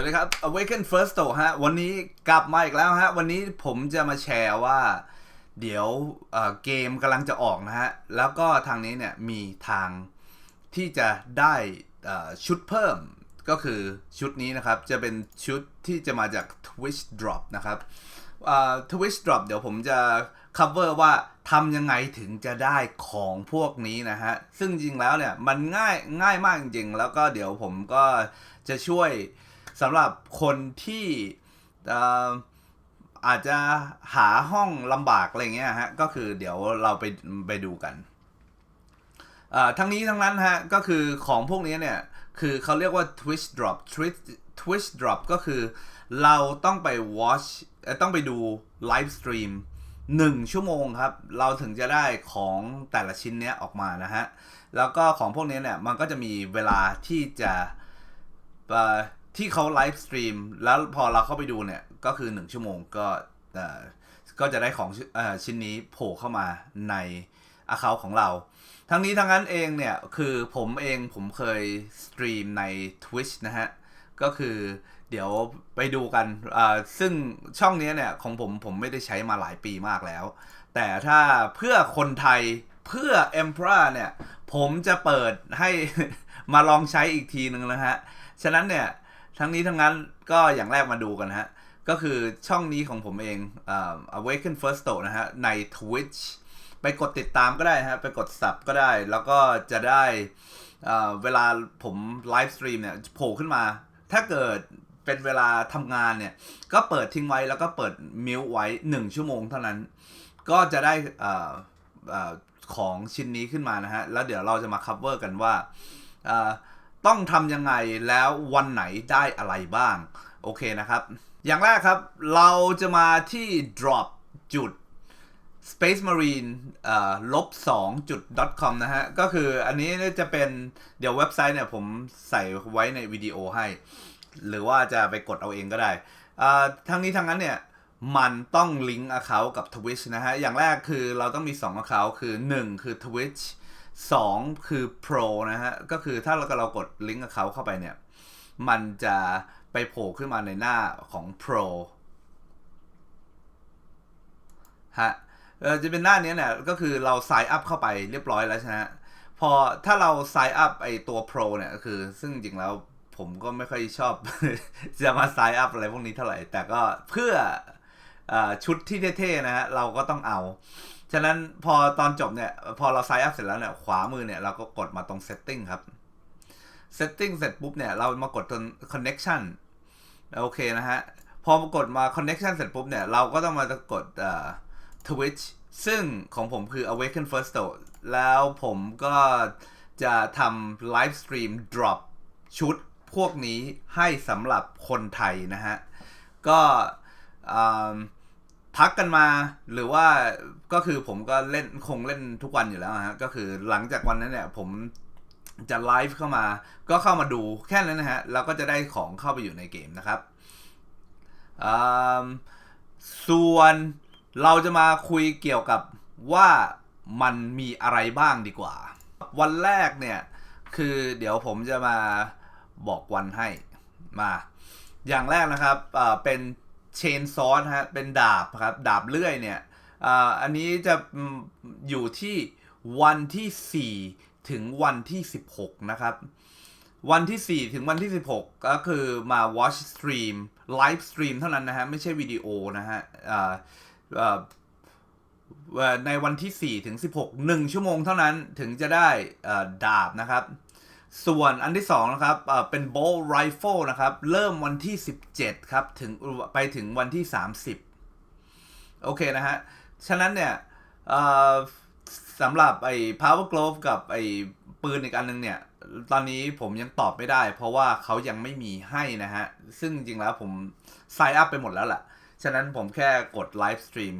วัสดีครับ Awaken First t o ฮะ วันนี้กลับมาอีกแล้วฮะ วันนี้ผมจะมาแชร์ว่า เดี๋ยวเเกมกำลังจะออกนะฮะ แล้วก็ทางนี้เนี่ยมีทางที่จะได้ชุดเพิ่ม ก็คือชุดนี้นะครับ จะเป็นชุดที่จะมาจาก Twitch Drop นะครับ Twitch Drop เดี๋ยวผมจะ cover ว่าทำยังไงถึงจะได้ของพวกนี้นะฮะ ซึ่งจริงแล้วเนี่ยมันง่ายง่ายมากจริงๆ แล้วก็เดี๋ยวผมก็จะช่วย สำหรับคนที่ออาจจะหาห้องลำบากอะไรเงี้ยฮะก็คือเดี๋ยวเราไปไปดูกันทั้งนี้ทั้งนั้นฮะก็คือของพวกนี้เนี่ยคือเขาเรียกว่า Twitch drop Twitch Twitch drop ก็คือเราต้องไป watch เอ่อต้องไปดูไลฟ์สตรีมหนึ่งชั่วโมงครับ เราถึงจะได้ของแต่ละชิ้นเนี้ยออกมานะฮะ แล้วก็ของพวกนี้เนี่ยมันก็จะมีเวลาที่จะ ที่เขาไลฟ์สตรีมแล้วพอเราเข้าไปดูเนี่ย ก็คือ 1 ชั่วโมงก็ก็จะได้ของชิ้นเอ่อชิ้นนี้โผล่เข้ามาใน account ของเรา ทั้งนี้ทั้งนั้นเองเนี่ย คือผมเองผมเคยสตรีมใน Twitch นะฮะ ก็คือเดี๋ยวไปดูกัน ซึ่งช่องนี้เนี่ย ของผมผมไม่ได้ใช้มาหลายปีมากแล้ว แต่ถ้าเพื่อคนไทยเพื่อ e m p e r o r เนี่ย ผมจะเปิดให้มาลองใช้อีกทีหนึ่งนะฮะ ฉะนั้นเนี่ย ทั้งนี้ทั้งนั้นก็อย่างแรกมาดูกันฮะ ก็คือช่องนี้ของผมเองอ่า Awaken First Store นะฮะ ใน Twitch ไปกดติดตามก็ได้ฮะ ไปกด sub ก็ได้ แล้วก็จะได้เเวลาผมไลฟ์สตรีมเนี่ยโผล่ขึ้นมา ถ้าเกิดเป็นเวลาทำงานเนี่ย ก็เปิดทิ้งไว้แล้วก็เปิดมิวไว้ 1 ชั่วโมงเท่านั้น ก็จะได้อ่อเอ่อของชิ้นนี้ขึ้นมานะฮะ แล้วเดี๋ยวเราจะมา cover กันว่า ต้องทำยังไงแล้ววันไหนได้อะไรบ้าง โอเคนะครับ อย่างแรกครับเราจะมาที่ drop จุด space marine เอ่อลบ2จุด com นะฮะ ก็คืออันนี้จะเป็นเดี๋ยวเว็บไซต์เนี่ยผมใส่ไว้ในวิดีโอให้ หรือว่าจะไปกดเอาเองก็ได้อ่าทั้งนี้ทั้งนั้นเนี่ย มันต้องลิงก์ Account กับ Twitch นะฮะ อย่างแรกคือเราต้องมี 2 Account คือ 1 คือ Twitch 2 คือ Pro นะฮะ ก็คือถ้าเราเรากดลิงก์ Account เข้าไปเนี่ย มันจะไปโผล่ขึ้นมาในหน้าของ Pro ฮะจะเป็นหน้านี้เนี่ย ก็คือเรา sign up เข้าไปเรียบร้อยแล้วใช่ไหมฮะพอถ้าเรา sign up ไอตัว Pro เนี่ยคือ ซึ่งจริงแล้วผมก็ไม่ค่อยชอบ จะมา sign up อะไรพวกนี้เท่าไหร่ แต่ก็เพื่อ ชุดที่เท่ๆนะฮะเราก็ต้องเอา ฉะนั้นพอตอนจบเนี่ยพอเรา sign up เสร็จแล้วเนี่ยขวามือเนี่ยเราก็กดมาตรง setting ครับ setting เสร็จปุ๊บเนี่ยเรามากดตรง connection โอเคนะฮะ พอมากดมา connection เสร็จปุ๊บเนี่ยเราก็ต้องมากด Twitch ซึ่งของผมคือ Awaken First t o แล้วผมก็จะทำไลฟ์สตรีม drop ชุดพวกนี้ให้สำหรับคนไทยนะฮะ ก็อ่า ทักกันมา หรือว่าก็คือผมก็เล่นคงเล่นทุกวันอยู่แล้วฮะก็คือหลังจากวันนั้นเนี่ยผมจะไลฟ์เข้ามา ก็เข้ามาดูแค่นั้นนะฮะแล้วก็จะได้ของเข้าไปอยู่ในเกมนะครับอ่าส่วนเราจะมาคุยเกี่ยวกับว่ามันมีอะไรบ้างดีกว่า วันแรกเนี่ยคือเดี๋ยวผมจะมาบอกวันให้มา อย่างแรกนะครับอ่าเป็น เชนซอสฮะเป็นดาบครับ ดาบเลื่อยเนี่ยอ่าอันนี้จะอยู่ที่วันที่ 4 ถึงวันที่ 16 นะครับ วันที่ 4 ถึงวันที่ 16 ก็คือมา watch stream live stream เท่านั้นนะฮะ ไม่ใช่วิดีโอนะฮะอ่าอ่อเอ่อในวันที่ 4 ถึง 16 1 ชั่วโมงเท่านั้นถึงจะได้อ่อดาบนะครับ ส่วนอันที่2นะครับเป็น bow rifle นะครับ เริ่มวันที่ 17 ครับ ถึงไปถึงวันที่ 30 โอเคนะฮะ ฉะนั้นเนี่ยสำหรับไอ้ power glove กับไอ้ปืนอีกอันนึงเนี่ย ตอนนี้ผมยังตอบไม่ได้ เพราะว่าเขายังไม่มีให้นะฮะ ซึ่งจริงๆแล้วผม sign up ไปหมดแล้วแหละ ฉะนั้นผมแค่กดไลฟ์สตรีม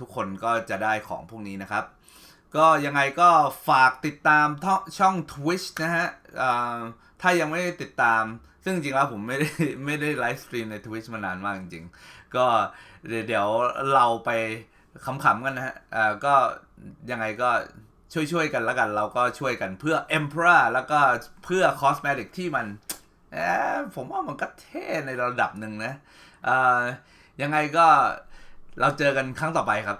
ทุกคนก็จะได้ของพวกนี้นะครับ ก็ยังไงก็ฝากติดตามท่อช่อง Twitch นะฮะถ้ายังไม่ได้ติดตาม ซึ่งจริงๆแล้วผมไม่ได้ไม่ได้ไลฟ์สตรีมใน Twitch มานานมากจริงๆ ก็เดี๋ยวเราไปขำๆกันนะฮะก็ยังไงก็ช่วยๆกันแล้วกัน เราก็ช่วยกันเพื่อ Emperor แล้วก็เพื่อ Cosmetic ที่มันผมว่ามันก็เท่ในระดับหนึ่งนะยังไงก็เราเจอกันครั้งต่อไปครับ